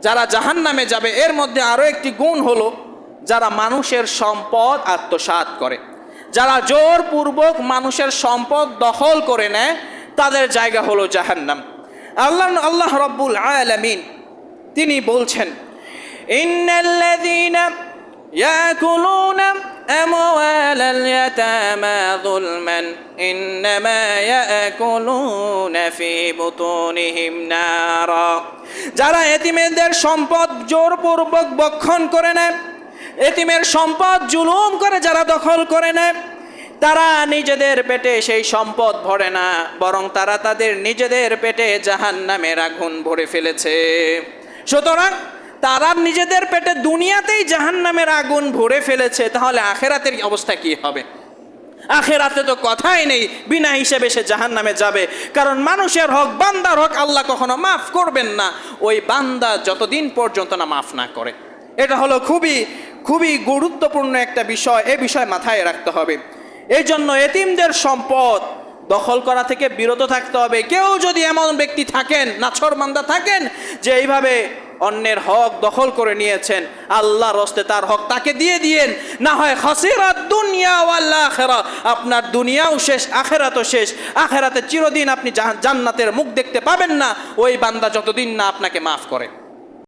যারা জাহান নামে যাবে, এর মধ্যে আরও একটি গুণ হলো যারা মানুষের সম্পদ আত্মসাত করে। যারা জোরপূর্বক মানুষের সম্পদ দখল করে নেয়, তাদের জায়গা হলো জাহান্নাম। আল্লাহ আল্লাহ রব্বুল আলামিন, তিনি বলছেন ইয়াকুলুনা أموال اليتامى ظلما إنما يأكلون في بطونهم نارا যারা এতিমেদের সম্পদ জোরপূর্বক বক্ষণ করে নেয় এতিমের সম্পদ জুলুম করে যারা দখল করে নেয় তারা নিজেদের পেটে সেই সম্পদ ভরে না বরং তারা তাদের নিজেদের পেটে জাহান নামের আগুন ভরে ফেলেছে সুতরাং তারা নিজেদের পেটে দুনিয়াতেই জাহান নামের আগুন ভরে ফেলেছে, তাহলে আখেরাতের অবস্থা কি হবে? আখেরাতে তো কথাই নেই, বিনা হিসেবে সে জাহান নামে যাবে। কারণ মানুষের হক, বান্দার হক আল্লাহ কখনো মাফ করবেন না। ওই বান্দা যতদিন পর্যন্ত না মাফ না করে। এটা হলো খুবই খুবই গুরুত্বপূর্ণ একটা বিষয়, এ বিষয় মাথায় রাখতে হবে। এই জন্য এতিমদের সম্পদ দখল করা থেকে বিরত থাকতে হবে। কেউ যদি এমন ব্যক্তি থাকেন, নাছর মান্দা থাকেন, যে এইভাবে অন্যের হক দখল করে নিয়েছেন। আল্লাহ রস্তে তার হক তাকে দিয়ে দিয়েন। না হয় হাসিরাত দুনিয়া ওয়াল্লা আখেরা আপনার দুনিয়াও শেষ, আখেরাতও শেষ। আখেরাতে চিরদিন আপনি জান্নাতের মুখ দেখতে পাবেন না। ওই বান্দা যতদিন না আপনাকে মাফ করে।